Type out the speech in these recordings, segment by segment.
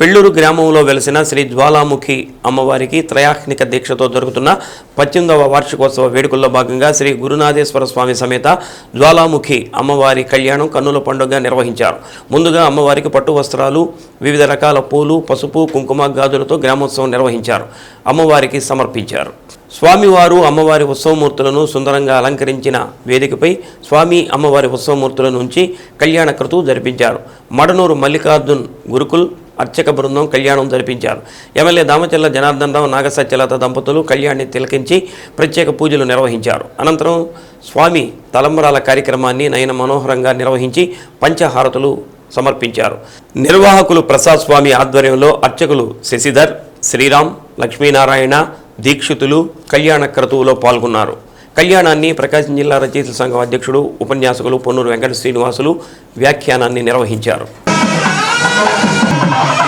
పెళ్ళూరు గ్రామంలో వెలసిన శ్రీ జ్వాలాముఖి అమ్మవారికి త్రయాహ్నిక దీక్షతో జరుగుతున్న పద్దెనిమిదవ వార్షికోత్సవ వేడుకల్లో భాగంగా శ్రీ గురునాథేశ్వర స్వామి సమేత జ్వాలాముఖి అమ్మవారి కళ్యాణం కన్నుల పండుగ నిర్వహించారు. ముందుగా అమ్మవారికి పట్టు వస్త్రాలు వివిధ రకాల పూలు పసుపు కుంకుమ గాజులతో గ్రామోత్సవం నిర్వహించారు. అమ్మవారికి సమర్పించారు. స్వామివారు అమ్మవారి ఉత్సవమూర్తులను సుందరంగా అలంకరించిన వేదికపై స్వామి అమ్మవారి ఉత్సవమూర్తుల నుంచి కళ్యాణ క్రతువు జరిపించారు. మడనూరు మల్లికార్జున్ గురుకుల్ అర్చక బృందం కళ్యాణం జరిపించారు. ఎమ్మెల్యే దామచల్ల జనార్దన్ రావు నాగసత్యలత దంపతులు కళ్యాణ్ని తిలకించి ప్రత్యేక పూజలు నిర్వహించారు. అనంతరం స్వామి తలంబరాల కార్యక్రమాన్ని నయన మనోహరంగా నిర్వహించి పంచహారతులు సమర్పించారు. నిర్వాహకులు ప్రసాద్ స్వామి ఆధ్వర్యంలో అర్చకులు శశిధర్ శ్రీరామ్ లక్ష్మీనారాయణ దీక్షితులు కళ్యాణ క్రతువులో పాల్గొన్నారు. కళ్యాణాన్ని ప్రకాశం జిల్లా రచయితల సంఘం అధ్యక్షుడు ఉపన్యాసకులు పొన్నూరు వెంకట శ్రీనివాసులు వ్యాఖ్యానాన్ని నిర్వహించారు. Ha ha ha!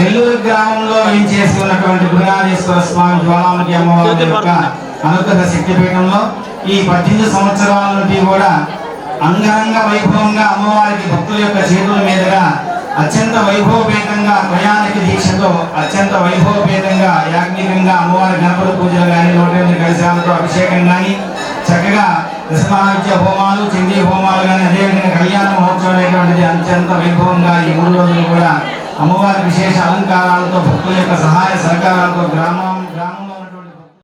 తెల్లూరు గ్రామంలో వేయించేసి ఉన్నటువంటి గురునాథేశ్వర స్వామి జ్వాలాముఖి అమ్మవారి యొక్క అనుగ్రహ శక్తిపీఠంలో ఈ పద్దెనిమిది సంవత్సరాల నుండి కూడా అంగరంగ వైభవంగా అమ్మవారికి భక్తుల యొక్క చేతుల మీదుగా అత్యంత వైభవపేతంగా ప్రయాణిక దీక్షతో అత్యంత వైభవపేతంగా యాజ్ఞికంగా అమ్మవారి గణపతి పూజలు కానీ నూట ఎనిమిది కలశాలతో అభిషేకం కానీ చక్కగా దశమహావిద్య హోమాలు చండీ హోమాలు కానీ అదేవిధంగా కళ్యాణ మహోత్సవం అనేటువంటిది అత్యంత వైభవంగా ఈ మూడు రోజులు కూడా అమ్మవారి విశేష అలంకారాలతో భక్తుల యొక్క సహాయ సహకారాలతో గ్రామం గ్రామంలో